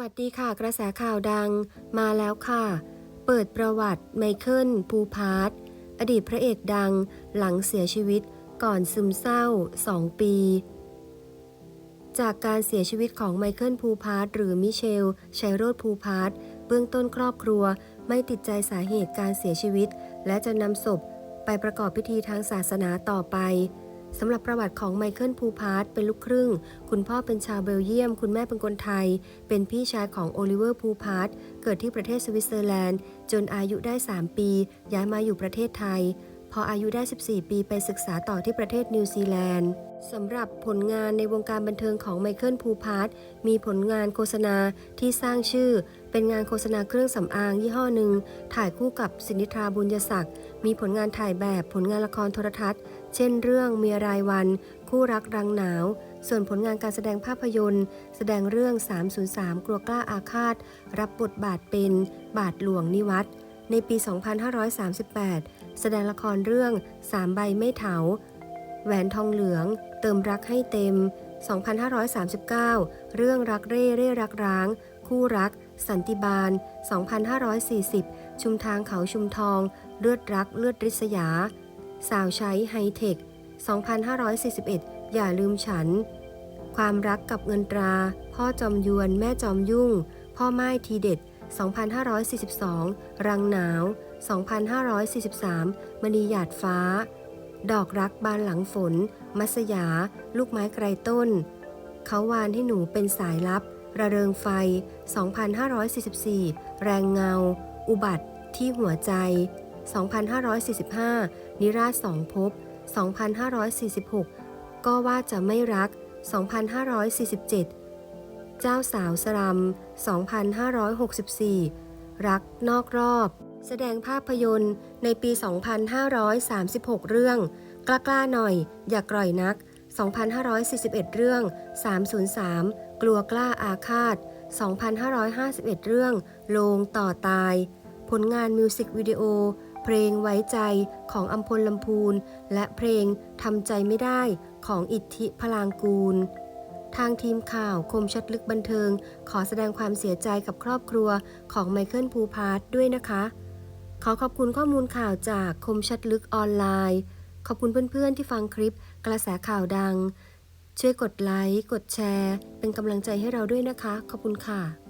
วัสดีค่ะกระแสข่าวดังมาแล้วค่ะ เปิดประวัติไมเคิลภูพาร์ทอดีตพระเอกดังหลังเสียชีวิตก่อนซึมเศร้า 2 ปี จากการเสียชีวิตของไมเคิลภูพาร์ทหรือมิเชลชัยโรธภูพาร์ทเบื้องต้นครอบครัวไม่ติดใจสาเหตุการเสียชีวิต และจะนำศพไปประกอบพิธีทางศาสนาต่อไป สำหรับประวัติของไมเคิลภูพาร์ตเป็นลูกครึ่ง คุณพ่อเป็นชาวเบลเยียม คุณแม่เป็นคนไทย เป็นพี่ชายของโอลิเวอร์ภูพาร์ตเกิดที่ประเทศสวิตเซอร์แลนด์ จนอายุได้ 3 ปี ย้ายมาอยู่ประเทศไทย พออายุได้ 14 ปีไปศึกษาต่อที่ประเทศนิวซีแลนด์สำหรับผลงานในวงการบันเทิงของไมเคิลภูพาร์ทมีผลงานโฆษณาที่สร้างชื่อ เป็นงานโฆษณาเครื่องสำอางยี่ห้อหนึ่ง ถ่ายคู่กับสินิทราบุญยศักดิ์ มีผลงานถ่ายแบบผลงานละครโทรทัศน์ เช่นเรื่องเมียรายวัน คู่รักรังหนาว ส่วนผลงานการแสดงภาพยนตร์ แสดงเรื่อง 303 กลัวกล้าอาฆาต รับบทบาทเป็น บาทหลวงนิวัตรในปี 2538 แสดงละครเรื่องสามใบไม่เถา แหวนทองเหลือง เติมรักให้เต็ม 2539 เรื่องรักเร่เร่รักร้าง คู่รัก สันติบาล 2540 ชุมทางเขาชุมทอง เลือดรักเลือดริษยา สาวใช้ไฮเทค 2541 อย่าลืมฉัน ความรักกับเงินตรา พ่อจอมยวน แม่จอมยุ่ง พ่อไม้ทีเด็ด 2542 รังหนาว 2543 มณีหยาดฟ้า ดอกรักบานหลังฝน มัสยา ลูกไม้ไกลต้น เขาวานให้หนูเป็นสายลับ ระเริงไฟ 2544 แรงเงา อุบัติที่หัวใจ 2545 นิราชสองภพ2546 ก็ว่าจะไม่รัก 2547 เจ้าสาวสรัม 2564 รักนอกรอบ แสดงภาพยนตร์ในปี 2536 เรื่อง กล้ากล้าหน่อย อย่ากร่อยนัก 2,541 เรื่อง 303 กลัวกล้าอาฆาต 2,551 เรื่อง โลงต่อตาย ผลงานมิวสิกวิดีโอ เพลงไว้ใจของอัมพลลำพูน และเพลงทำใจไม่ได้ของอิทธิพลางกูล ทางทีมข่าวคมชัดลึกบันเทิง ขอแสดงความเสียใจกับครอบครัวของไมเคิลภูพาร์ทด้วยนะคะ ขอขอบคุณข้อมูลข่าวจากคมชัดลึกออนไลน์ ขอบคุณเพื่อนๆที่ฟังคลิปกระแสข่าวดัง ช่วยกดไลค์ กดแชร์ เป็นกำลังใจให้เราด้วยนะคะ ขอบคุณค่ะ